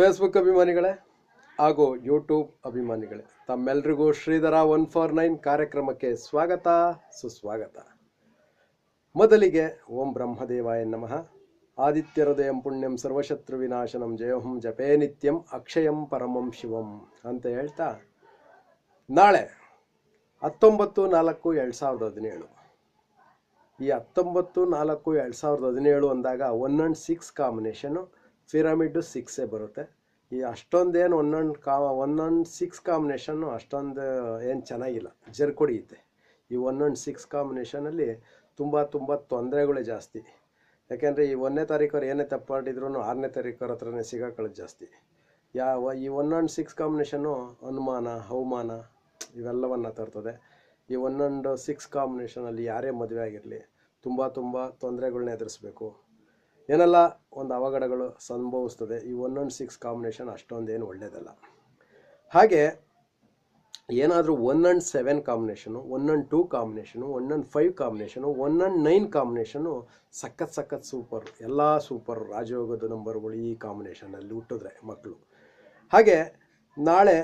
Facebook ಅಭಿಮಾನಿಗಳೇ ಹಾಗೂ YouTube ಅಭಿಮಾನಿಗಳೇ, ತಮ್ಮೆಲ್ರಿಗೂ ಶ್ರೀಧರ ಒನ್ ಫಾರ್ ನೈನ್ ಕಾರ್ಯಕ್ರಮಕ್ಕೆ ಸ್ವಾಗತ, ಸುಸ್ವಾಗತ. ಮೊದಲಿಗೆ ಓಂ ಬ್ರಹ್ಮದೇವಾಯ ನಮಃ. ಆದಿತ್ಯ ಹೃದಯಂ ಪುಣ್ಯಂ ಸರ್ವಶತ್ರು ವಿನಾಶನಂ ಜಯೋಹಂ ಜಪೇ ನಿತ್ಯಂ ಅಕ್ಷಯಂ ಪರಮಂ ಶಿವಂ ಅಂತ ಹೇಳ್ತಾ ನಾಳೆ ಹತ್ತೊಂಬತ್ತು ನಾಲ್ಕು ಎರಡು ಸಾವಿರದ ಹದಿನೇಳು. ಈ ಹತ್ತೊಂಬತ್ತು ನಾಲ್ಕು ಎರಡು ಸಾವಿರದ ಹದಿನೇಳು ಅಂದಾಗ one and six combination pyramid ಸಿಕ್ಸೇ ಬರುತ್ತೆ. ಈ ಅಷ್ಟೊಂದೇನು ಒಂದೊಂದು ಕಾ ಒಂದೊಂದು ಸಿಕ್ಸ್ ಕಾಂಬಿನೇಷನ್ನು ಅಷ್ಟೊಂದು ಏನು ಚೆನ್ನಾಗಿಲ್ಲ. ಜರ್ಕೊಡಿಯುತ್ತೆ ಈ ಒಂದೊಂದು ಸಿಕ್ಸ್ ಕಾಂಬಿನೇಷನಲ್ಲಿ ತುಂಬ ತುಂಬ ತೊಂದರೆಗಳೇ ಜಾಸ್ತಿ. ಯಾಕೆಂದರೆ ಈ ಒಂದನೇ ತಾರೀಕವ್ರು ಏನೇ ತಪ್ಪು ಮಾಡಿದ್ರು ಆರನೇ ತಾರೀಕವ್ರ ಹತ್ರನೇ ಸಿಗಾಕೊಳ್ಳೋದು ಜಾಸ್ತಿ. ಯಾವ, ಈ ಒಂದೊಂದು ಸಿಕ್ಸ್ ಕಾಂಬಿನೇಷನ್ನು ಅನುಮಾನ, ಅವಮಾನ ಇವೆಲ್ಲವನ್ನು ತರ್ತದೆ. ಈ ಒಂದೊಂದು ಸಿಕ್ಸ್ ಕಾಂಬಿನೇಷನಲ್ಲಿ ಯಾರೇ ಮದುವೆ ಆಗಿರಲಿ, ತುಂಬ ತುಂಬ ತೊಂದರೆಗಳನ್ನ ಎದುರಿಸ್ಬೇಕು. ಏನೆಲ್ಲ ಒಂದು ಅವಘಡಗಳು ಸಂಭವಿಸ್ತದೆ, ಈ ಒನ್ ಒನ್ ಸಿಕ್ಸ್ ಕಾಂಬಿನೇಷನ್ ಅಷ್ಟೊಂದೇನು ಒಳ್ಳೆಯದಲ್ಲ ಹಾಗೆ ಏನಾದರೂ one and seven combination, one and two combination, one and five combination, one and nine combination ಸಖತ್ ಸಖತ್ ಸೂಪರ್, ಎಲ್ಲ ಸೂಪರ್ ರಾಜಯೋಗದ ನಂಬರ್ಗಳು ಈ ಕಾಂಬಿನೇಷನಲ್ಲಿ ಹುಟ್ಟಿದ್ರೆ ಮಕ್ಕಳು. ಹಾಗೆ ನಾಳೆ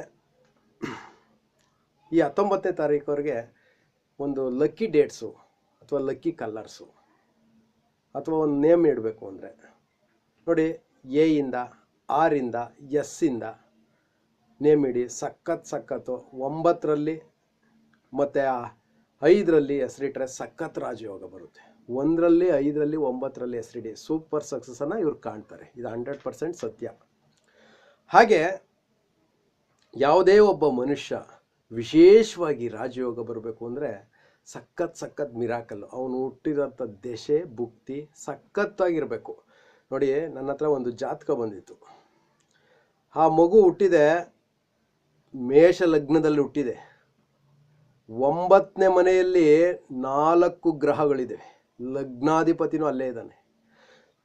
ಈ ಹತ್ತೊಂಬತ್ತನೇ ತಾರೀಕವರೆಗೆ ಒಂದು ಲಕ್ಕಿ ಡೇಟ್ಸು, ಅಥವಾ ಲಕ್ಕಿ ಕಲರ್ಸು ಅಥವಾ ಒಂದು ನೇಮ್ ಇಡಬೇಕು ಅಂದರೆ. ನೋಡಿ ಎ ಇಂದ ಆರಿಂದ ಎಸ್ಸಿಂದ ನೇಮ್ ಇಡಿ. ಸಖತ್, ಸಖತ್ತು. ಒಂಬತ್ತರಲ್ಲಿ ಮತ್ತು ಐದರಲ್ಲಿ ಹೆಸರಿಟ್ರೆ ಸಖತ್ ರಾಜಯೋಗ ಬರುತ್ತೆ. ಒಂದರಲ್ಲಿ, ಐದರಲ್ಲಿ, ಒಂಬತ್ತರಲ್ಲಿ ಹೆಸರಿಡಿ. ಸೂಪರ್ ಸಕ್ಸಸ್ಸನ್ನು ಇವ್ರು ಕಾಣ್ತಾರೆ. ಇದು ಹಂಡ್ರೆಡ್ ಪರ್ಸೆಂಟ್ ಸತ್ಯ. ಹಾಗೆ ಯಾವುದೇ ಒಬ್ಬ ಮನುಷ್ಯ ವಿಶೇಷವಾಗಿ ರಾಜಯೋಗ ಬರಬೇಕು ಅಂದರೆ ಸಖತ್ ಸಖತ್ ಮಿರಾಕಲ್ಲು ಅವನು ಹುಟ್ಟಿರೋಂಥ ದೆಸೆ ಭುಕ್ತಿ ಸಖತ್ತಾಗಿರಬೇಕು. ನೋಡಿ, ನನ್ನ ಹತ್ರ ಒಂದು ಜಾತಕ ಬಂದಿತ್ತು. ಆ ಮಗು ಹುಟ್ಟಿದೆ ಮೇಷ ಲಗ್ನದಲ್ಲಿ ಹುಟ್ಟಿದೆ. ಒಂಬತ್ತನೇ ಮನೆಯಲ್ಲಿ ನಾಲ್ಕು ಗ್ರಹಗಳಿದೆ ಲಗ್ನಾಧಿಪತಿನೂ ಅಲ್ಲೇ ಇದ್ದಾನೆ.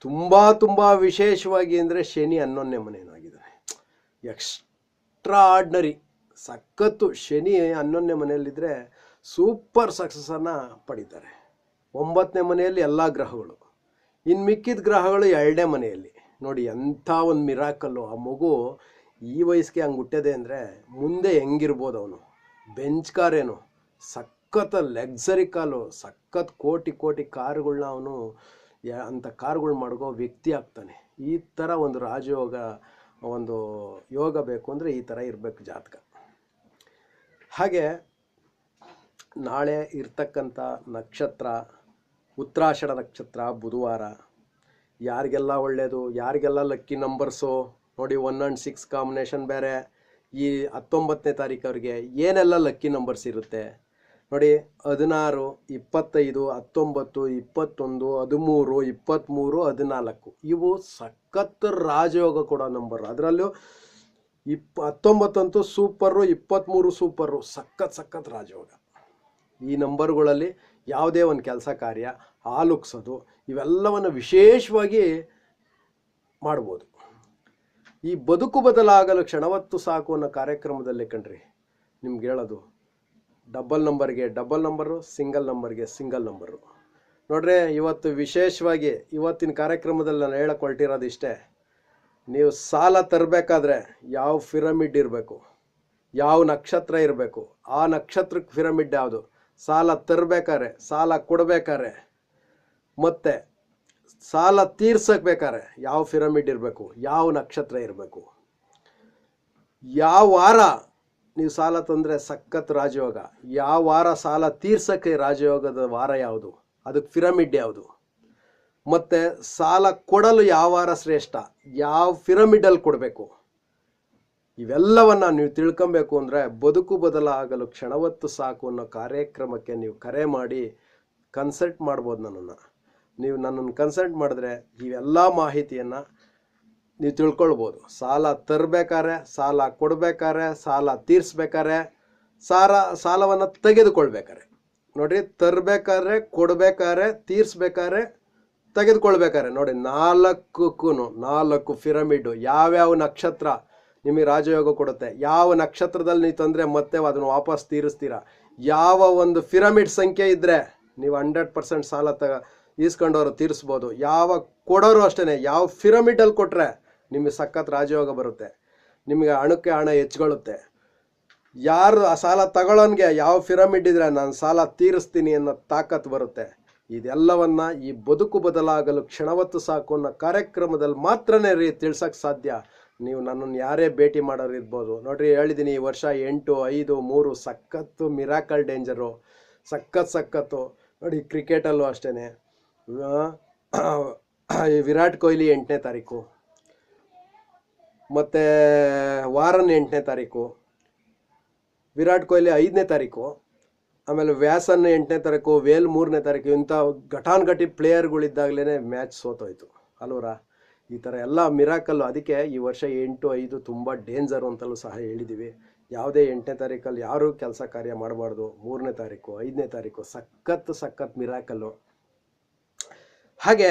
ತುಂಬ ತುಂಬ ವಿಶೇಷವಾಗಿ ಅಂದರೆ ಶನಿ ಹನ್ನೊಂದನೇ ಮನೆಯನ್ನಾಗಿದ್ದಾನೆ ಎಕ್ಸ್ಟ್ರಾ ಆರ್ಡ್ನರಿ ಸಖತ್ತು ಶನಿ ಹನ್ನೊಂದನೇ ಮನೆಯಲ್ಲಿದ್ದರೆ ಸೂಪರ್ ಸಕ್ಸಸ್ಸನ್ನು ಪಡೀತಾರೆ. ಒಂಬತ್ತನೇ ಮನೆಯಲ್ಲಿ ಎಲ್ಲ ಗ್ರಹಗಳು. ಇನ್ನು ಮಿಕ್ಕಿದ ಗ್ರಹಗಳು ಎರಡನೇ ಮನೆಯಲ್ಲಿ. ನೋಡಿ ಎಂಥ ಒಂದು ಮಿರಾಕಲ್ಲು ಆ ಮಗು ಈ ವಯಸ್ಸಿಗೆ ಹಂಗೆ ಹುಟ್ಟಿದೆ ಅಂದರೆ ಮುಂದೆ ಹೆಂಗಿರ್ಬೋದು ಅವನು? ಬೆಂಚ್ ಕಾರೇನು? ಸಖತ್ ಲಗ್ಸರಿ ಕಾಲು, ಸಖತ್ ಕೋಟಿ ಕೋಟಿ ಕಾರುಗಳನ್ನ ಅವನು ಅಂಥ ಕಾರುಗಳು ಮಾಡ್ಕೋ ವ್ಯಕ್ತಿ ಆಗ್ತಾನೆ. ಈ ಥರ ಒಂದು ರಾಜಯೋಗ, ಒಂದು ಯೋಗ ಬೇಕು ಅಂದರೆ ಈ ಥರ ಇರಬೇಕು ಜಾತಕ. ಹಾಗೆ ನಾಳೆ ಇರ್ತಕ್ಕಂಥ ನಕ್ಷತ್ರ ಉತ್ತರಾಷಾಢ ನಕ್ಷತ್ರ, ಬುಧವಾರ. ಯಾರಿಗೆಲ್ಲ ಒಳ್ಳೆಯದು ಯಾರಿಗೆಲ್ಲ ಲಕ್ಕಿ ನಂಬರ್ಸು ನೋಡಿ ಒನ್ ಆ್ಯಂಡ್ ಸಿಕ್ಸ್ ಕಾಂಬಿನೇಷನ್ ಬೇರೆ. ಈ ಹತ್ತೊಂಬತ್ತನೇ ತಾರೀಕವ್ರಿಗೆ ಏನೆಲ್ಲ ಲಕ್ಕಿ ನಂಬರ್ಸ್ ಇರುತ್ತೆ? ನೋಡಿ, ಹದಿನಾರು, ಇಪ್ಪತ್ತೈದು, ಹತ್ತೊಂಬತ್ತು, ಇಪ್ಪತ್ತೊಂದು, ಹದಿಮೂರು ಇಪ್ಪತ್ತ್ಮೂರು ಹದಿನಾಲ್ಕು. ಇವು ಸಖತ್ತು ರಾಜಯೋಗ ಕೊಡೋ ನಂಬರ್ ಅದರಲ್ಲೂ ಇಪ್ಪ ಹತ್ತೊಂಬತ್ತಂತೂ ಸೂಪರು ಇಪ್ಪತ್ತ್ಮೂರು ಸೂಪರು ಸಖತ್ ಸಖತ್ ರಾಜಯೋಗ. ಈ ನಂಬರ್ಗಳಲ್ಲಿ ಯಾವುದೇ ಒಂದು ಕೆಲಸ ಕಾರ್ಯ ಆಲುಕ್ಸೋದು, ಇವೆಲ್ಲವನ್ನು ವಿಶೇಷವಾಗಿ ಮಾಡ್ಬೋದು. ಈ ಬದುಕು ಬದಲಾಗಲು ಕ್ಷಣವತ್ತು ಸಾಕು ಅನ್ನೋ ಕಾರ್ಯಕ್ರಮದಲ್ಲಿ ಕಣ್ರಿ, ನಿಮ್ಗೆ ಹೇಳೋದು, ಡಬಲ್ ನಂಬರ್ಗೆ ಡಬಲ್ ನಂಬರು, ಸಿಂಗಲ್ ನಂಬರ್ಗೆ ಸಿಂಗಲ್ ನಂಬರು. ನೋಡ್ರಿ, ಇವತ್ತು ವಿಶೇಷವಾಗಿ ಇವತ್ತಿನ ಕಾರ್ಯಕ್ರಮದಲ್ಲಿ ನಾನು ಹೇಳಕ್ಕೆ ಹೊರಟಿರೋದು ಇಷ್ಟೇ, ನೀವು ಸಾಲ ತರಬೇಕಾದ್ರೆ ಯಾವ ಪಿರಮಿಡ್ ಇರಬೇಕು, ಯಾವ ನಕ್ಷತ್ರ ಇರಬೇಕು, ಆ ನಕ್ಷತ್ರಕ್ಕೆ ಪಿರಮಿಡ್ ಯಾವುದು? ಸಾಲ ತರಬೇಕಾರೆ, ಸಾಲ ಕೊಡಬೇಕಾರೆ, ಮತ್ತು ಸಾಲ ತೀರ್ಸಕ್ಬೇಕಾರೆ ಯಾವ ಪಿರಮಿಡ್ ಇರಬೇಕು, ಯಾವ ನಕ್ಷತ್ರ ಇರಬೇಕು. ಯಾವ ವಾರ ನೀವು ಸಾಲ ತಂದರೆ ಸಖತ್ ರಾಜಯೋಗ. ಯಾವ ವಾರ ಸಾಲ ತೀರ್ಸಕ್ಕೆ ರಾಜಯೋಗದ ವಾರ ಯಾವುದು, ಅದಕ್ಕೆ ಪಿರಮಿಡ್ ಯಾವುದು. ಮತ್ತು ಸಾಲ ಕೊಡಲು ಯಾವ ವಾರ ಶ್ರೇಷ್ಠ, ಯಾವ ಪಿರಮಿಡಲ್ಲಿ ಕೊಡಬೇಕು. ಇವೆಲ್ಲವನ್ನು ನೀವು ತಿಳ್ಕೊಬೇಕು ಅಂದರೆ ಬದುಕು ಬದಲಾಗಲು ಕ್ಷಣವತ್ತು ಸಾಕು ಅನ್ನೋ ಕಾರ್ಯಕ್ರಮಕ್ಕೆ ನೀವು ಕರೆ ಮಾಡಿ ಕನ್ಸಲ್ಟ್ ಮಾಡ್ಬೋದು ನನ್ನನ್ನು. ನೀವು ನನ್ನನ್ನು ಕನ್ಸಲ್ಟ್ ಮಾಡಿದ್ರೆ ಇವೆಲ್ಲ ಮಾಹಿತಿಯನ್ನು ನೀವು ತಿಳ್ಕೊಳ್ಬೋದು. ಸಾಲ ತರಬೇಕಾರೆ ಸಾಲ ಕೊಡಬೇಕಾರೆ, ಸಾಲ ತೀರಿಸ್ಬೇಕಾರೆ ಸಾಲ ಸಾಲವನ್ನು ತೆಗೆದುಕೊಳ್ಬೇಕಾರೆ. ನೋಡಿ ತರಬೇಕಾದ್ರೆ ಕೊಡಬೇಕಾದ್ರೆ ತೀರಿಸ್ಬೇಕಾದ್ರೆ ತೆಗೆದುಕೊಳ್ಬೇಕಾರೆ. ನೋಡಿ ನಾಲ್ಕಕ್ಕೂ ನಾಲ್ಕು ಪಿರಮಿಡು ಯಾವ್ಯಾವ ನಕ್ಷತ್ರ ನಿಮಗೆ ರಾಜಯೋಗ ಕೊಡುತ್ತೆ. ಯಾವ ನಕ್ಷತ್ರದಲ್ಲಿ ನೀವು ತಂದರೆ, ಮತ್ತೆ ಅದನ್ನು ವಾಪಸ್ ತೀರಿಸ್ತೀರಾ? ಯಾವ ಒಂದು ಪಿರಮಿಡ್ ಸಂಖ್ಯೆ ಇದ್ದರೆ ನೀವು ಹಂಡ್ರೆಡ್ ಪರ್ಸೆಂಟ್ ಸಾಲ ತಗ ಈಸ್ಕೊಂಡವರು ತೀರಿಸ್ಬೋದು. ಯಾವ ಕೊಡೋರು ಅಷ್ಟೇ ಯಾವ ಪಿರಮಿಡಲ್ಲಿ ಕೊಟ್ಟರೆ ನಿಮಗೆ ಸಖತ್ ರಾಜಯೋಗ ಬರುತ್ತೆ. ನಿಮಗೆ ಹಣಕ್ಕೆ ಹಣ ಹೆಚ್ಚುಕೊಳ್ಳುತ್ತೆ ಯಾರು ಆ ಸಾಲ ತಗೊಳ್ಳೋನ್ಗೆ ಯಾವ ಪಿರಮಿಡ್ ಇದ್ರೆ ನಾನು ಸಾಲ ತೀರಿಸ್ತೀನಿ ಅನ್ನೋ ತಾಕತ್ ಬರುತ್ತೆ. ಇದೆಲ್ಲವನ್ನ ಈ ಬದುಕು ಬದಲಾಗಲು ಕ್ಷಣವತ್ತು ಸಾಕು ಅನ್ನೋ ಕಾರ್ಯಕ್ರಮದಲ್ಲಿ ಮಾತ್ರನೇ ರೀ ತಿಳ್ಸಕ್ಕೆ ಸಾಧ್ಯ. ನೀವು ನನ್ನನ್ನು ಯಾರೇ ಭೇಟಿ ಮಾಡೋರು ಇರ್ಬೋದು. ನೋಡ್ರಿ ಹೇಳಿದ್ದೀನಿ ಈ ವರ್ಷ ಎಂಟು, ಐದು, ಮೂರು ಸಖತ್ತು ಮಿರಾಕಲ್ ಡೇಂಜರು. ಸಖತ್ ಸಖತ್ತು. ನೋಡಿ, ಕ್ರಿಕೆಟಲ್ಲೂ ಅಷ್ಟೇ ವಿರಾಟ್ ಕೊಹ್ಲಿ ಎಂಟನೇ ತಾರೀಕು. ಮತ್ತು ವಾರನ್ ಎಂಟನೇ ತಾರೀಕು. ವಿರಾಟ್ ಕೊಹ್ಲಿ ಐದನೇ ತಾರೀಕು. ಆಮೇಲೆ ವ್ಯಾಸನ್ ಎಂಟನೇ ತಾರೀಕು, ವೇಲ್ ಮೂರನೇ ತಾರೀಕು ಇಂಥ ಘಟಾನ್ಘಟಿ ಪ್ಲೇಯರ್ಗಳಿದ್ದಾಗಲೇ ಮ್ಯಾಚ್ ಸೋತೋಯ್ತು. ಅಲ್ವರಾ? ಈ ಥರ ಎಲ್ಲ ಮಿರಾಕಲ್ಲು ಅದಕ್ಕೆ ಈ ವರ್ಷ ಎಂಟು, ಐದು ತುಂಬ ಡೇಂಜರು ಅಂತಲೂ ಸಹ ಹೇಳಿದ್ದೀವಿ ಯಾವುದೇ ಎಂಟನೇ ತಾರೀಕಲ್ಲಿ ಯಾರೂ ಕೆಲಸ ಕಾರ್ಯ ಮಾಡಬಾರ್ದು, ಮೂರನೇ ತಾರೀಕು, ಐದನೇ ತಾರೀಕು, ಸಖತ್ ಸಖತ್ ಮಿರಾಕಲ್ಲು ಹಾಗೆ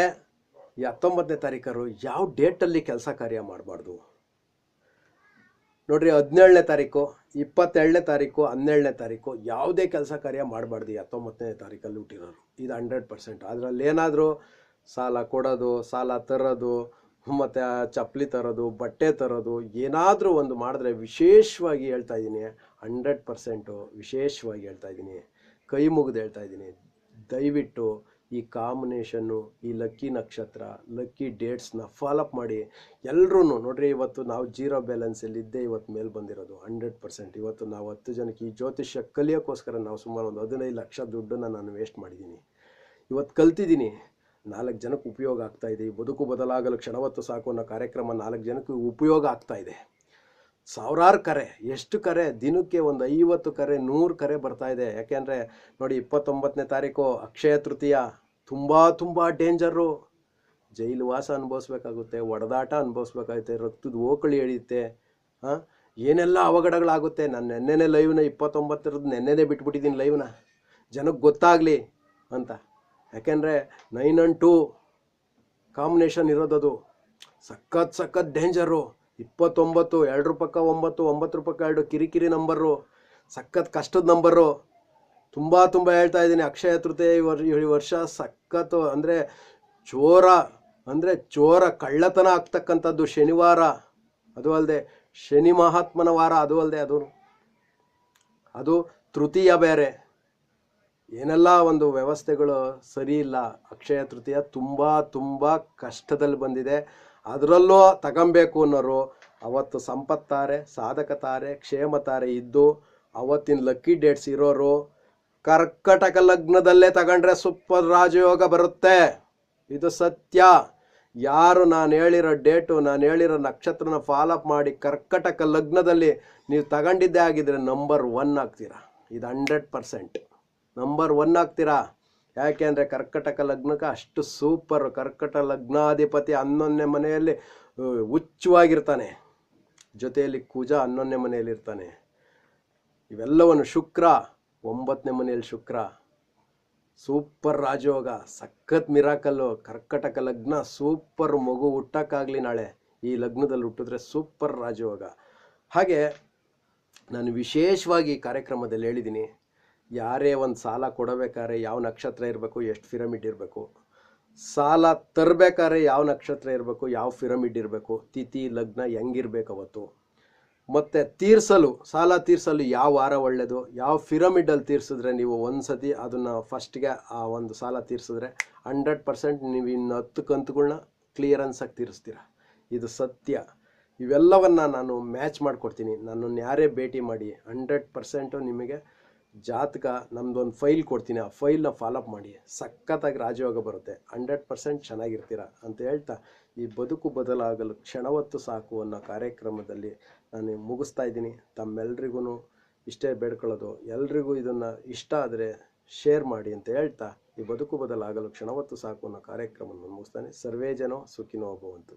ಈ ಹತ್ತೊಂಬತ್ತನೇ ತಾರೀಕರು ಯಾವ ಡೇಟಲ್ಲಿ ಕೆಲಸ ಕಾರ್ಯ ಮಾಡಬಾರ್ದು? ನೋಡ್ರಿ ಹದಿನೇಳನೇ ತಾರೀಕು ಇಪ್ಪತ್ತೆರಡನೇ ತಾರೀಕು ಹನ್ನೆರಡನೇ ತಾರೀಕು ಯಾವುದೇ ಕೆಲಸ ಕಾರ್ಯ ಮಾಡಬಾರ್ದು ಹತ್ತೊಂಬತ್ತನೇ ತಾರೀಕಲ್ಲಿ ಹುಟ್ಟಿರೋರು. ಇದು ಹಂಡ್ರೆಡ್ ಪರ್ಸೆಂಟ್ ಅದರಲ್ಲಿ ಏನಾದರೂ ಸಾಲ ಕೊಡೋದು, ಸಾಲ ತರೋದು ಮತ್ತು ಚಪ್ಪಲಿ ತರೋದು, ಬಟ್ಟೆ ತರೋದು, ಏನಾದರೂ ಒಂದು ಮಾಡಿದ್ರೆ ವಿಶೇಷವಾಗಿ ಹೇಳ್ತಾ ಇದ್ದೀನಿ. ಹಂಡ್ರೆಡ್ ಪರ್ಸೆಂಟು ವಿಶೇಷವಾಗಿ ಹೇಳ್ತಾ ಇದ್ದೀನಿ. ಕೈ ಮುಗಿದು ಹೇಳ್ತಾ ಇದ್ದೀನಿ. ದಯವಿಟ್ಟು ಈ ಕಾಂಬಿನೇಷನ್ನು, ಈ ಲಕ್ಕಿ ನಕ್ಷತ್ರ, ಲಕ್ಕಿ ಡೇಟ್ಸ್ನ ಫಾಲೋಅಪ್ ಮಾಡಿ. ಎಲ್ಲರೂ ನೋಡ್ರಿ, ಇವತ್ತು ನಾವು ಜೀರೋ ಬ್ಯಾಲೆನ್ಸಲ್ಲಿ ಇದ್ದೇ ಇವತ್ತು ಮೇಲೆ ಬಂದಿರೋದು. Hundred percent. ಇವತ್ತು ನಾವು ಹತ್ತು ಜನಕ್ಕೆ ಈ ಜ್ಯೋತಿಷ್ಯ ಕಲಿಯೋಕ್ಕೋಸ್ಕರ ನಾವು ಸುಮಾರು ಒಂದು ಹದಿನೈದು ಲಕ್ಷ ದುಡ್ಡನ್ನು ನಾನು ವೇಸ್ಟ್ ಮಾಡಿದ್ದೀನಿ. ಇವತ್ತು ಕಲ್ತಿದ್ದೀನಿ. ನಾಲ್ಕು ಜನಕ್ಕೆ ಉಪಯೋಗ ಆಗ್ತಾ ಇದೆ. ಬದುಕು ಬದಲಾಗಲು ಕ್ಷಣವತ್ತು ಸಾಕು ಅನ್ನೋ ಕಾರ್ಯಕ್ರಮ ನಾಲ್ಕು ಜನಕ್ಕೆ ಉಪಯೋಗ ಆಗ್ತಾ ಇದೆ. ಸಾವಿರಾರು ಕರೆ, ಎಷ್ಟು ಕರೆ, ದಿನಕ್ಕೆ ಒಂದು ಐವತ್ತು ಕರೆ, ನೂರು ಕರೆ ಬರ್ತಾ ಇದೆ. ಯಾಕೆಂದರೆ ನೋಡಿ, ಇಪ್ಪತ್ತೊಂಬತ್ತನೇ ತಾರೀಕು ಅಕ್ಷಯ ತೃತೀಯ, ತುಂಬ ತುಂಬ ಡೇಂಜರು. ಜೈಲು ವಾಸ ಅನುಭವಿಸ್ಬೇಕಾಗುತ್ತೆ, ಒಡೆದಾಟ ಅನುಭವಿಸ್ಬೇಕಾಗುತ್ತೆ, ರಕ್ತದ ಓಕಳಿ ಎಳೆಯುತ್ತೆ, ಹಾಂ? ಏನೆಲ್ಲ ಅವಘಡಗಳಾಗುತ್ತೆ? ನಾನು ನೆನ್ನೆನೇ ಲೈವ್ನ ಇಪ್ಪತ್ತೊಂಬತ್ತರದ್ದು ನೆನ್ನೆನೇ ಬಿಟ್ಬಿಟ್ಟಿದ್ದೀನಿ ಲೈವ್ನ ಜನಕ್ಕೆ ಗೊತ್ತಾಗಲಿ ಅಂತ. ಯಾಕೆಂದರೆ ನೈನ್ ಆ್ಯಂಡ್ ಟೂ ಕಾಂಬಿನೇಷನ್ ಇರೋದದು. ಸಖತ್ ಸಖತ್ ಡೇಂಜರು ಇಪ್ಪತ್ತೊಂಬತ್ತು, ಎರಡು ಪಕ್ಕ ಒಂಬತ್ತು ಒಂಬತ್ತು ಪಕ್ಕ ಎರಡು ಕಿರಿಕಿರಿ ನಂಬರು ಸಖತ್ ಕಷ್ಟದ ನಂಬರು ತುಂಬ ತುಂಬ ಹೇಳ್ತಾ ಇದ್ದೀನಿ. ಅಕ್ಷಯ ತೃತೀಯ ಈ ವರ್ ಈ ವರ್ಷ ಸಖತ್ತು ಅಂದರೆ ಚೋರ ಅಂದರೆ ಚೋರ ಕಳ್ಳತನ ಆಗ್ತಕ್ಕಂಥದ್ದು ಶನಿವಾರ. ಅದು ಅಲ್ಲದೆ ಶನಿ ಮಹಾತ್ಮನ ವಾರ, ಅದು ಅಲ್ಲದೆ ಅದು. ಅದು ತೃತೀಯ ಬೇರೆ. ಏನೆಲ್ಲ ಒಂದು ವ್ಯವಸ್ಥೆಗಳು ಸರಿ ಇಲ್ಲ, ಅಕ್ಷಯ ತೃತೀಯ ತುಂಬ ತುಂಬ ಕಷ್ಟದಲ್ಲಿ ಬಂದಿದೆ. ಅದರಲ್ಲೂ ತಗೊಬೇಕು ಅನ್ನೋರು ಅವತ್ತು ಸಂಪತ್ತಾರೆ ಸಾಧಕ ತಾರೆ, ಕ್ಷೇಮ ತಾರೆ ಇದ್ದು ಅವತ್ತಿನ ಲಕ್ಕಿ ಡೇಟ್ಸ್ ಇರೋರು ಕರ್ಕಟಕ ಲಗ್ನದಲ್ಲೇ ತಗೊಂಡ್ರೆ ಸೂಪರ್ ರಾಜಯೋಗ ಬರುತ್ತೆ. ಇದು ಸತ್ಯ. ಯಾರು ನಾನು ಹೇಳಿರೋ ಡೇಟು ನಾನು ಹೇಳಿರೋ ನಕ್ಷತ್ರನ ಫಾಲೋಅಪ್ ಮಾಡಿ ಕರ್ಕಟಕ ಲಗ್ನದಲ್ಲಿ ನೀವು ತಗೊಂಡಿದ್ದೇ ಆಗಿದ್ರೆ ನಂಬರ್ ಒನ್ ಆಗ್ತೀರಾ. ಇದು ಹಂಡ್ರೆಡ್ ಪರ್ಸೆಂಟ್ ನಂಬರ್ ಒನ್ ಆಗ್ತೀರಾ? ಯಾಕೆ ಅಂದರೆ ಕರ್ಕಟಕ ಲಗ್ನಕ್ಕೆ ಅಷ್ಟು ಸೂಪರ್ ಕರ್ಕಟ ಲಗ್ನಾಧಿಪತಿ ಹನ್ನೊಂದನೇ ಮನೆಯಲ್ಲಿ ಹುಚ್ಚವಾಗಿರ್ತಾನೆ. ಜೊತೆಯಲ್ಲಿ ಕುಜ ಹನ್ನೊಂದನೇ ಮನೆಯಲ್ಲಿ ಇರ್ತಾನೆ. ಇವೆಲ್ಲವನ್ನು ಶುಕ್ರ, ಒಂಬತ್ತನೇ ಮನೆಯಲ್ಲಿ ಶುಕ್ರ. ಸೂಪರ್ ರಾಜಯೋಗ, ಸಖತ್ ಮಿರಾಕಲ್ಲು, ಕರ್ಕಟಕ ಲಗ್ನ ಸೂಪರ್ ಮಗು ಹುಟ್ಟಕ್ಕಾಗಲಿ ನಾಳೆ. ಈ ಲಗ್ನದಲ್ಲಿ ಹುಟ್ಟಿದ್ರೆ ಸೂಪರ್ ರಾಜಯೋಗ. ಹಾಗೆ ನಾನು ವಿಶೇಷವಾಗಿ ಕಾರ್ಯಕ್ರಮದಲ್ಲಿ ಹೇಳಿದ್ದೀನಿ ಯಾರೇ ಒಂದು ಸಾಲ ಕೊಡಬೇಕಾದ್ರೆ ಯಾವ ನಕ್ಷತ್ರ ಇರಬೇಕು, ಎಷ್ಟು ಫಿರಮಿಡ್ ಇರಬೇಕು, ಸಾಲ ತರಬೇಕಾದ್ರೆ ಯಾವ ನಕ್ಷತ್ರ ಇರಬೇಕು, ಯಾವ ಫಿರಮಿಡ್ ಇರಬೇಕು, ತಿಥಿ, ಲಗ್ನ ಹೆಂಗಿರ್ಬೇಕು ಅವತ್ತು. ಮತ್ತು ತೀರ್ಸಲು, ಸಾಲ ತೀರ್ಸಲು ಯಾವ ವಾರ ಒಳ್ಳೆಯದು ಯಾವ ಫಿರಮಿಡಲ್ಲಿ ತೀರ್ಸಿದ್ರೆ ನೀವು ಒಂದು ಸತಿ ಅದನ್ನು ಫಸ್ಟ್ಗೆ ಆ ಒಂದು ಸಾಲ ತೀರ್ಸಿದ್ರೆ ಹಂಡ್ರೆಡ್ ಪರ್ಸೆಂಟ್ ನೀವು ಇನ್ನು ಹತ್ತು ಕಂತುಗಳನ್ನ ಕ್ಲಿಯರೆನ್ಸಾಗಿ ತೀರಿಸ್ತೀರ. ಇದು ಸತ್ಯ. ಇವೆಲ್ಲವನ್ನು ನಾನು ಮ್ಯಾಚ್ ಮಾಡಿಕೊಡ್ತೀನಿ. ನನ್ನನ್ನು ಯಾರೇ ಭೇಟಿ ಮಾಡಿ ಹಂಡ್ರೆಡ್ ಪರ್ಸೆಂಟು ನಿಮಗೆ ಜಾತಕ, ನಮ್ದೊಂದು ಫೈಲ್ ಕೊಡ್ತೀನಿ. ಆ ಫೈಲ್ನ ಫಾಲೋಅಪ್ ಮಾಡಿ. ಸಖತ್ತಾಗಿ ರಾಜಯೋಗ ಬರುತ್ತೆ. ಹಂಡ್ರೆಡ್ ಪರ್ಸೆಂಟ್ ಚೆನ್ನಾಗಿರ್ತೀರ ಅಂತ ಹೇಳ್ತಾ, ಈ ಬದುಕು ಬದಲಾಗಲು ಕ್ಷಣವತ್ತು ಸಾಕು ಅನ್ನೋ ಕಾರ್ಯಕ್ರಮದಲ್ಲಿ ನಾನು ಮುಗಿಸ್ತಾ ಇದ್ದೀನಿ. ತಮ್ಮೆಲ್ರಿಗೂ ಇಷ್ಟೇ ಬೇಡ್ಕೊಳ್ಳೋದು. ಎಲ್ರಿಗೂ ಇದನ್ನು ಇಷ್ಟ ಆದರೆ ಶೇರ್ ಮಾಡಿ ಅಂತ ಹೇಳ್ತಾ, ಈ ಬದುಕು ಬದಲಾಗಲು ಕ್ಷಣವತ್ತು ಸಾಕು ಅನ್ನೋ ಕಾರ್ಯಕ್ರಮವನ್ನು ಮುಗಿಸ್ತಾನೆ. ಸರ್ವೇ ಜನೋ ಸುಖಿನೋ ಭವಂತು.